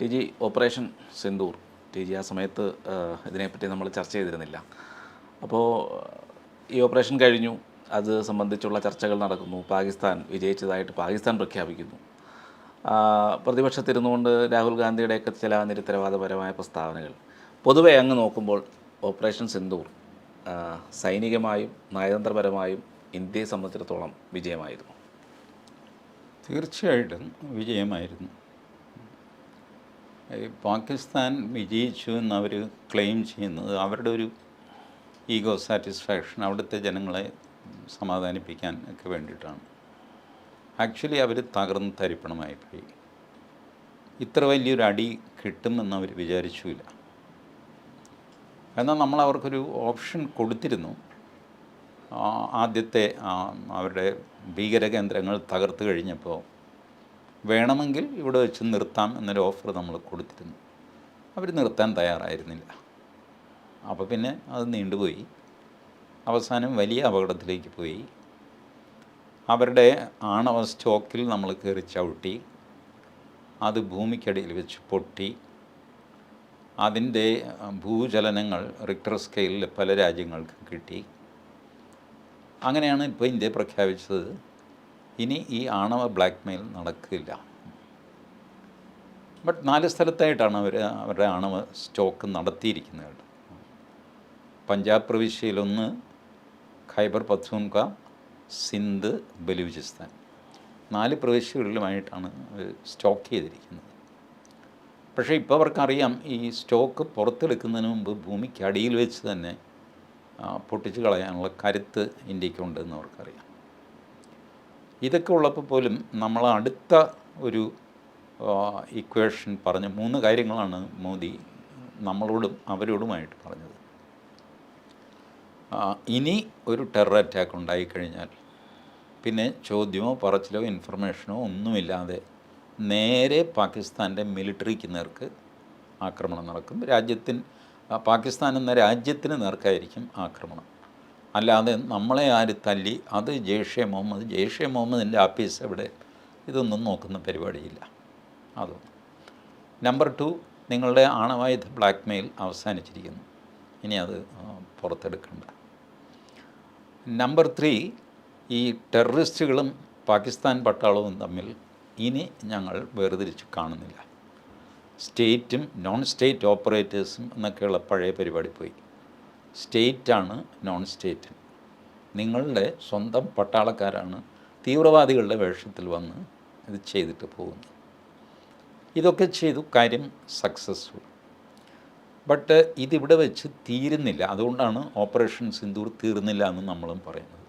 T G operation Sindoor. T G ആ സമയത്ത് ഇതിനെപ്പറ്റി നമ്മൾ ചർച്ച ചെയ്തിരുന്നില്ല. അപ്പോൾ ഈ ഓപ്പറേഷൻ കഴിഞ്ഞു. അത് സംബന്ധിച്ചുള്ള ചർച്ചകൾ നടക്കുന്നു. പാകിസ്ഥാൻ വിജയിച്ചതായിട്ട് പാകിസ്ഥാൻ പ്രഖ്യാപിക്കുന്നു. പ്രതിപക്ഷത്തിരുന്നുകൊണ്ട് രാഹുൽ ഗാന്ധിയുടെയൊക്കെ ചില നിരുത്തരവാദപരമായ പ്രസ്താവനകൾ. പൊതുവെ അങ്ങ് നോക്കുമ്പോൾ ഓപ്പറേഷൻ സിന്ദൂർ സൈനികമായും നയതന്ത്രപരമായും ഇന്ത്യയെ സംബന്ധിച്ചിടത്തോളം വിജയമായിരുന്നു. തീർച്ചയായിട്ടും വിജയമായിരുന്നു. പാകിസ്ഥാൻ വിജയിച്ചു എന്ന് അവർ ക്ലെയിം ചെയ്യുന്നത് അവരുടെ ഒരു ഈഗോ സാറ്റിസ്ഫാക്ഷൻ അവിടുത്തെ ജനങ്ങളെ സമാധാനിപ്പിക്കാൻ ഒക്കെ വേണ്ടിയിട്ടാണ്. ആക്ച്വലി അവർ തകർന്ന് തരിപ്പണമായി പോയി ഇത്ര വലിയൊരു അടി കിട്ടുമെന്ന് അവർ വിചാരിച്ചില്ല. എന്നാൽ നമ്മൾ അവർക്കൊരു ഓപ്ഷൻ കൊടുത്തിരുന്നു. ആദ്യത്തെ അവരുടെ ഭീകര കേന്ദ്രങ്ങൾ തകർത്ത് കഴിഞ്ഞപ്പോൾ വേണമെങ്കിൽ ഇവിടെ വെച്ച് നിർത്താം എന്നൊരു ഓഫർ നമ്മൾ കൊടുത്തിരുന്നു. അവർ നിർത്താൻ തയ്യാറായിരുന്നില്ല. അപ്പോൾ പിന്നെ അത് നീണ്ടുപോയി. അവസാനം വലിയ അപകടത്തിലേക്ക് പോയി. അവരുടെ ആണവ സ്റ്റോക്കിൽ നമ്മൾ കയറി ചവിട്ടി. അത് ഭൂമിക്കടിയിൽ വെച്ച് പൊട്ടി. അതിന്റെ ഭൂചലനങ്ങൾ റിക്ടർ സ്കെയിലിൽ പല രാജ്യങ്ങൾക്കും കിട്ടി. അങ്ങനെയാണ് ഇപ്പോൾ ഇന്ത്യ പ്രഖ്യാപിച്ചത്. ഇനി ഈ ആണവ ബ്ലാക്ക് മെയിൽ നടക്കില്ല. ബട്ട് നാല് സ്ഥലത്തായിട്ടാണ് അവർ അവരുടെ ആണവ സ്റ്റോക്ക് നടത്തിയിരിക്കുന്നത്. പഞ്ചാബ് പ്രവിശ്യയിലൊന്ന് ഖൈബർ പത്മൂൻക സിന്ധ് ബലൂചിസ്ഥാൻ. നാല് പ്രവിശ്യകളിലുമായിട്ടാണ് സ്റ്റോക്ക് ചെയ്തിരിക്കുന്നത്. പക്ഷേ ഇപ്പോൾ അവർക്കറിയാം ഈ സ്റ്റോക്ക് പുറത്തെടുക്കുന്നതിന് മുമ്പ് ഭൂമിക്ക് അടിയിൽ വെച്ച് തന്നെ പൊട്ടിച്ച് കളയാനുള്ള കരുത്ത് ഇന്ത്യക്കുണ്ടെന്ന് അവർക്കറിയാം. ഇതൊക്കെ ഉള്ളപ്പോൾ പോലും നമ്മൾ അടുത്ത ഒരു ഇക്വേഷൻ പറഞ്ഞ മൂന്ന് കാര്യങ്ങളാണ് മോദി നമ്മളോടും അവരോടുമായിട്ട് പറഞ്ഞത്. ഇനി ഒരു ടെറർ അറ്റാക്ക് ഉണ്ടായിക്കഴിഞ്ഞാൽ പിന്നെ ചോദ്യമോ പറച്ചിലോ ഇൻഫർമേഷനോ ഒന്നുമില്ലാതെ നേരെ പാകിസ്ഥാന്റെ മിലിറ്ററിക്ക് നേർക്ക് ആക്രമണം നടക്കും. രാജ്യത്തിന് പാകിസ്ഥാൻ എന്ന രാജ്യത്തിന് നേർക്കായിരിക്കും ആക്രമണം. അല്ലാതെ നമ്മളെ ആര് തല്ലി അത് ജെയ്ഷെ മുഹമ്മദ് ജെയ്ഷെ മുഹമ്മദിന്റെ ആഫീസ് എവിടെ? ഇതൊന്നും നോക്കുന്ന പരിപാടിയില്ല. അതൊന്നും നമ്പർ ടു നിങ്ങളുടെ ആണവായുധ ബ്ലാക്ക് മെയിൽ അവസാനിച്ചിരിക്കുന്നു. ഇനി അത് പുറത്തെടുക്കണ്ട. നമ്പർ ത്രീ ഈ ടെററിസ്റ്റുകളും പാകിസ്ഥാൻ പട്ടാളവും തമ്മിൽ ഇനി ഞങ്ങൾ വേർതിരിച്ച് കാണുന്നില്ല. സ്റ്റേറ്റും നോൺ സ്റ്റേറ്റ് ഓപ്പറേറ്റേഴ്സും എന്നൊക്കെയുള്ള പഴയ പരിപാടി പോയി. സ്റ്റേറ്റാണ് നോൺ സ്റ്റേറ്റ് നിങ്ങളുടെ സ്വന്തം പട്ടാളക്കാരാണ് തീവ്രവാദികളുടെ വേഷത്തിൽ വന്ന് ഇത് ചെയ്തിട്ട് പോകുന്നത്. ഇതൊക്കെ ചെയ്തു കാര്യം സക്സസ്ഫുൾ ബട്ട് ഇതിവിടെ വെച്ച് തീരുന്നില്ല. അതുകൊണ്ടാണ് ഓപ്പറേഷൻ സിന്ദൂർ തീർന്നില്ല എന്ന് നമ്മളും പറയുന്നത്.